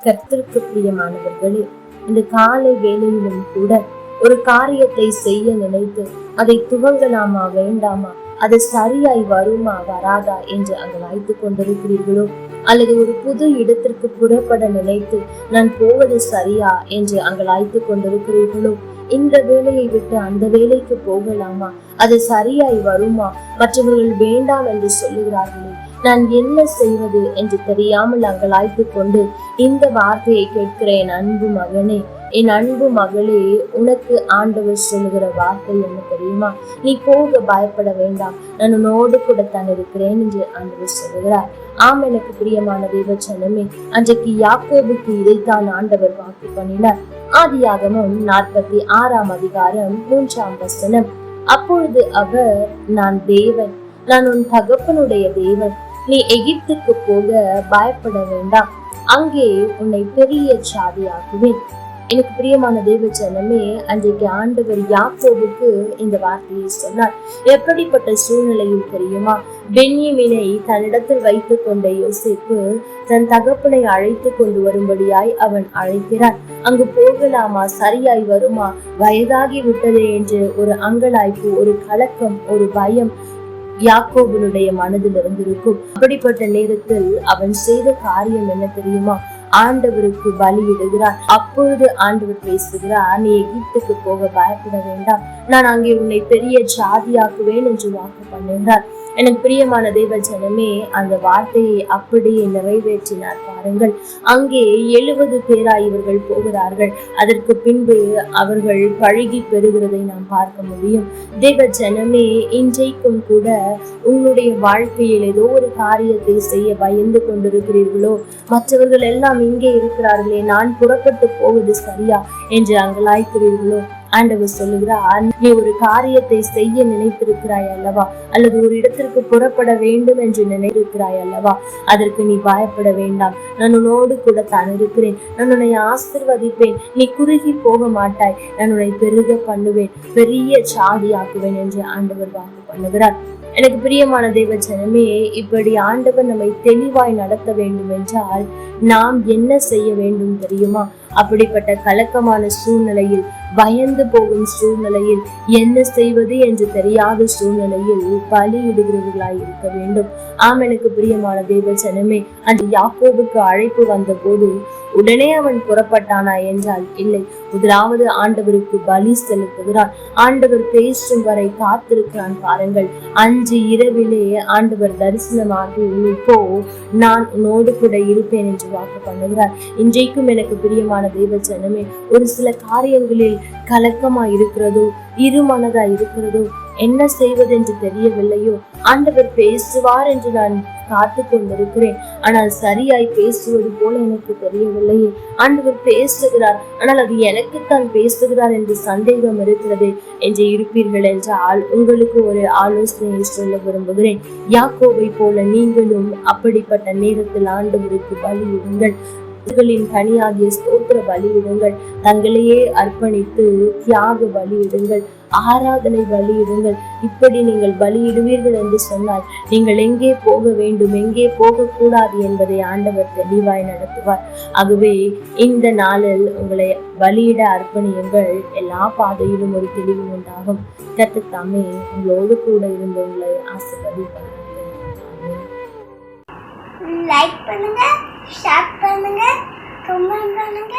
கர்த்தருக்கு பிரியமானவர்களே இந்த காலை வேலையிலும் கூட ஒரு காரியத்தை செய்ய நினைத்து அதை துவங்கலாமா வேண்டாமா அது சரியாய் வருமா வராதா என்று அங்கு வைத்து கொண்டிருக்கிறீர்களோ? அல்லது ஒரு புது இடத்திற்கு புறப்பட நினைத்து நான் போவது சரியா என்று அங்கு அழைத்து கொண்டிருக்கிறீர்களோ? இந்த வேலையை விட்டு அந்த வேலைக்கு போகலாமா? அது சரியாய் வருமா? மற்றவர்கள் வேண்டாம் என்று சொல்லுகிறார்களே நான் என்ன செய்வது என்று தெரியாமல் அங்கலாய்த்து கொண்டு இந்த வார்த்தையை கேட்கிற என் அன்பு மகனே. என் அன்பு மகளே உனக்கு ஆண்டவர் சொல்லுகிற வார்த்தை என்ன தெரியுமா? நீ போக பயப்பட வேண்டாம். நான் உன்னோடு கூட தான் இருக்கிறேன் என்று ஆண்டவர் சொல்லுகிறார். ஆம் எனக்கு பிரியமான தேவச்சனமே அன்றைக்கு யாக்கோபுக்கு இதைத்தான் ஆண்டவர் வாக்கு பண்ணினார். ஆதியாகமும் நாற்பத்தி ஆறாம் அதிகாரம் மூன்றாம் வசனம். அப்பொழுது அவர் நான் தேவன். நான் உன் தகப்பனுடைய தேவன். நீ எகிப்துக்கு போக பயப்பட வேண்டாம். அங்கே உன்னை பெரிய சாதியாக்குவேன். எனக்கு பிரியமான தேவ ஜனமே அன்றைக்கு ஆண்டவர் யாக்கோவுக்கு இந்த வார்த்தையை சொன்னார். எப்படிப்பட்ட சூழ்நிலையில் தெரியுமா? பென்யமினை தன்னிடத்தில் வைத்துக் கொண்ட யோசிப்பு தன் தகப்பனை அழைத்து கொண்டு வரும்படியாய் அவன் அழைக்கிறான். அங்கு போகலாமா? சரியாய் வருமா? வயதாகி விட்டதே என்று ஒரு அங்கலாய்ப்பு ஒரு கலக்கம் ஒரு பயம் யாக்கோபனுடைய மனதில் இருந்திருக்கும். அப்படிப்பட்ட நேரத்தில் அவன் செய்த காரியம் என்ன தெரியுமா? ஆண்டவருக்கு பலியிடுகிறார். அப்பொழுது ஆண்டவர் பேசுகிறார் நீ எகிப்துக்கு போக பயப்பட வேண்டாம். நான் அங்கே உன்னை பெரிய ஜாதியாக்குவேன் என்று வாக்கு பண்ணுகிறார். எனக்கு பிரியமான தெய்வ ஜனமே அந்த வார்த்தையை அப்படியே நிறைவேற்றினார். பாருங்கள் அங்கே எழுபது பேராய் இவர்கள் போகிறார்கள். அதற்கு பின்பு அவர்கள் பழகி பெறுகிறதை நாம் பார்க்க முடியும். தேவ ஜனமே இன்றைக்கும் கூட உங்களுடைய வாழ்க்கையில் ஏதோ ஒரு காரியத்தை செய்ய பயந்து கொண்டிருக்கிறீர்களோ மற்றவர்கள் எல்லாம் இங்கே இருக்கிறார்களே நான் புறப்பட்டு போவது சரியா என்று அங்கலாய்க்கிறீர்களோ? ஆண்டவர் சொல்லுகிறார் நீ ஒரு காரியத்தை செய்ய நினைத்திருக்கிறாய் அல்லவா? அல்லது ஒரு இடத்திற்கு புறப்பட வேண்டும் என்று நினைத்திருக்கிறாய் அல்லவா? அதற்கு நீ பயப்பட வேண்டாம். நான் உன்னோடு கூட தான் இருக்கிறேன் நான் உன்னை ஆசிர்வதிப்பேன். நீ குறுகி போக மாட்டாய். நான் உன்னை பெருக பண்ணுவேன். பெரிய சாதியாக்குவேன் என்று ஆண்டவர் வாக்கு பண்ணுகிறார். எனக்கு பிரியமான தெய்வ ஜனமே இப்படி ஆண்டவர் நம்மை தெளிவாய் நடத்த வேண்டும் என்றால் நாம் என்ன செய்ய வேண்டும் தெரியுமா? அப்படிப்பட்ட கலக்கமான சூழ்நிலையில் பயந்து போகும் சூழ்நிலையில் என்ன செய்வது என்று தெரியாத சூழ்நிலையில் பலியிடுகிறவர்களாய் இருக்க வேண்டும். ஆம் எனக்கு பிரியமான தெய்வ ஜனமே அந்த யாக்கோபுக்கு அழைப்பு வந்த போது உடனே அவன் புறப்பட்டானா என்றால் இல்லை. முதலாவது ஆண்டவருக்கு பலி செலுத்துகிறார். ஆண்டவர் பேசும் வரை காத்திருக்கிறான் பாருங்கள். அஞ்சு இரவிலே ஆண்டவர் தரிசனமாகி இப்போ நான் உன்னோடு கூட இருப்பேன் என்று வாக்கு பண்ணுகிறார். இன்றைக்கும் எனக்கு பிரியமான தெய்வ ஜனமே ஒரு சில காரியங்களில் கலக்கமா இருக்கிறதோ இருமனதா இருக்கிறதோ என்ன செய்வதென்று தெரியவில்லையோ? ஆண்டவர் பேசுவார் என்று நான் காத்து கொண்டிருக்கிறேன். ஆனால் சரியாய் பேசுவது போல எனக்கு தெரியவில்லையே. ஆண்டவர் பேசுகிறார். ஆனால் அது எனக்குத்தான் பேசுகிறார் என்று சந்தேகம் இருக்கிறது. என்று இருப்பீர்கள் என்றால் உங்களுக்கு ஒரு ஆலோசனையை சொல்ல விரும்புகிறேன். யாக்கோவை போல நீங்களும் அப்படிப்பட்ட நேரத்தில் ஆண்டவருக்கு பலியிடுங்கள் கனியாகிய ஸ்தோத்திர பலியிடுங்கள். தங்களையே அர்ப்பணித்து தியாக பலியிடுங்கள். ஆராதனை பலியிடுங்கள். இப்படி நீங்கள் பலியிடுவீர்கள் என்று சொன்னால் நீங்கள் எங்கே போக வேண்டும் எங்கே போகக்கூடாது என்பதை ஆண்டவர் தெளிவாய் நடத்துவார். ஆகவே இந்த நாளில் உங்களை பலியிட அர்ப்பணியுங்கள். எல்லா பாதையிலும் ஒரு தெளிவு உண்டாகும். கத்தத்தாமே உங்களோடு கூட இருந்து உங்களை ஆசிர்வதிப்பார்கள் லைக் பண்ணுங்க share Kamu ingat? Kamu ingat?